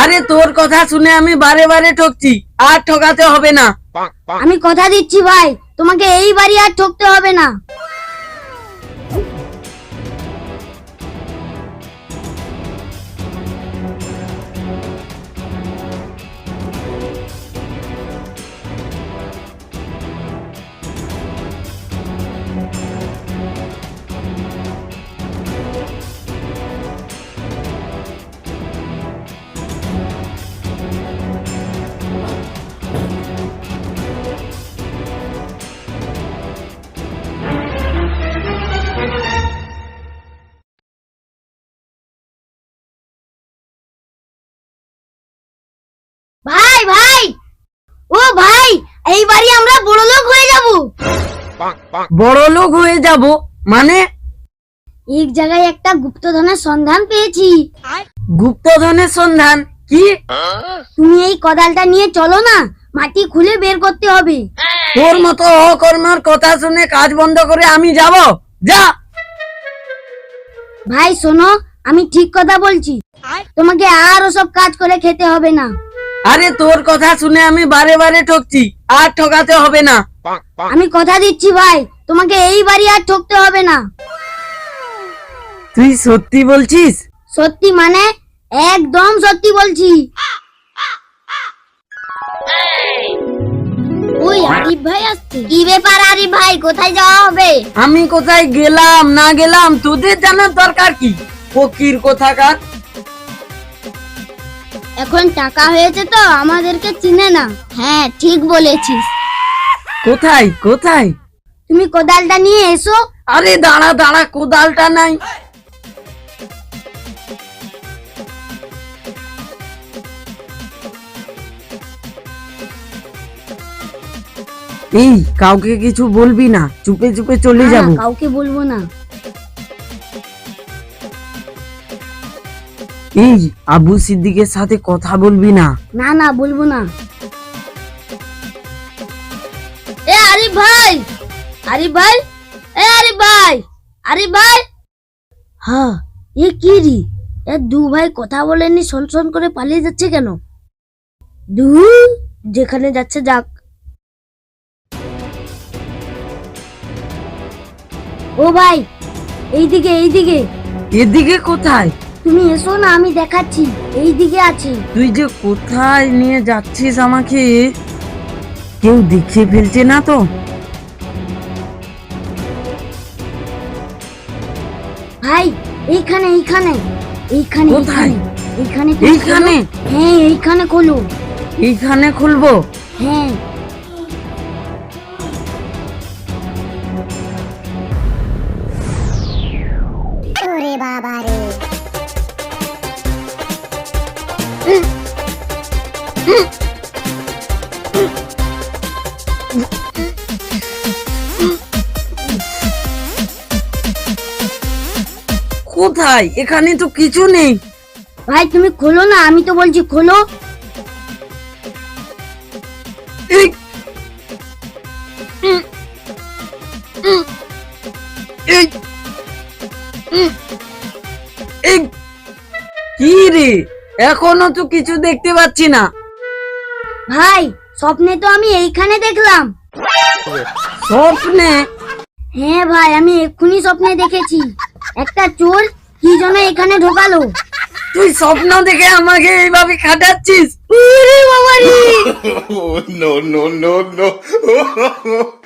আরে তোর কথা শুনে আমি বারে বারে ঠকছি, আর ঠকাতে হবে না। আমি কথা দিচ্ছি ভাই, তোমাকে এই বাড়ি আর ঠকতে হবে না। বড় লোক হয়ে যাব মানে? এক জায়গায় একটা গুপ্তধনের সন্ধান পেয়েছি। গুপ্তধনের সন্ধান? কি? তুমি এই কোদালটা নিয়ে চলো না মাটি খুলে বের করতে হবে। তোর মতো অকর্মার কথা শুনে কাজ বন্ধ করে আমি যাব। যা। ভাই শোনো আমি ঠিক কথা বলছি। তোমাকে আর ওসব কাজ করে খেতে হবে না। আরে তোর কথা শুনে আমি বারে বারে ঠকছি আর ঠকাতে হবে না। আমি কথা দিচ্ছি ভাই তোমাকে এই বাড়ি আর ঠকতে হবে না। তুই সত্যি বলছিস? সত্যি মানে একদম সত্যি বলছি। ওই আরিফ ভাই আসছে। কি ব্যাপার আরিফ ভাই কোথায় যাওয়া হবে? আমি কোথায় গেলাম না গেলাম তোদের জানার দরকার কি? ফকির কোথাকার? এখন টাকা হয়েছে তো আমাদেরকে চিনে না। হ্যাঁ ঠিক বলেছিস। কোথায় কোথায়? তুমি কোদালটা নিয়ে এসো। আরে দাঁড়া দাঁড়া কোদালটা নাই। এই কাউকে কিছু বলবি না চুপে চুপে চলে যাব। কাউকে বলব না। এই আবু সিদ্দিকের সাথে কথা বলবি না। না না বলব না। এ আরিফ ভাই আরিফ ভাই এ আরিফ ভাই আরিফ ভাই। হ্যাঁ এ কি রি? এ দু ভাই কথা বলেনি শন শন করে পালিয়ে যাচ্ছে কেন? দু যেখানে যাচ্ছে যাক। ও ভাই এইদিকে এইদিকে। এদিকে কোথায়? তুমি এসো না আমি দেখাচ্ছি। এইদিকে আছে। তুই যে কোথায় নিয়ে যাচ্ছিস আমাকে? কেউ দেখে ফেলছে না তো? ভাই এইখানে এইখানে। এইখানে কোথায়? এইখানে। এইখানে? হ্যাঁ এইখানে খোলো। এইখানে খুলবো? হ্যাঁ। কোথায়? এখানে তো কিছু নেই। ভাই তুমি খোলো না আমি তো বলছি খোলো! কি রে? এখনও তো কিছু দেখতে পাচ্ছি না। ভাই স্বপ্নে তো আমি এইখানে দেখলাম। স্বপ্নে? হ্যাঁ ভাই আমি এক্ষুনি স্বপ্নে দেখেছি। একটা চোর কি জন্য এখানে ঢোকালো? তুই স্বপ্ন দেখে আমাকে এইভাবে খাটাচ্ছিস? ওরে বাবারে! No, no, no, no.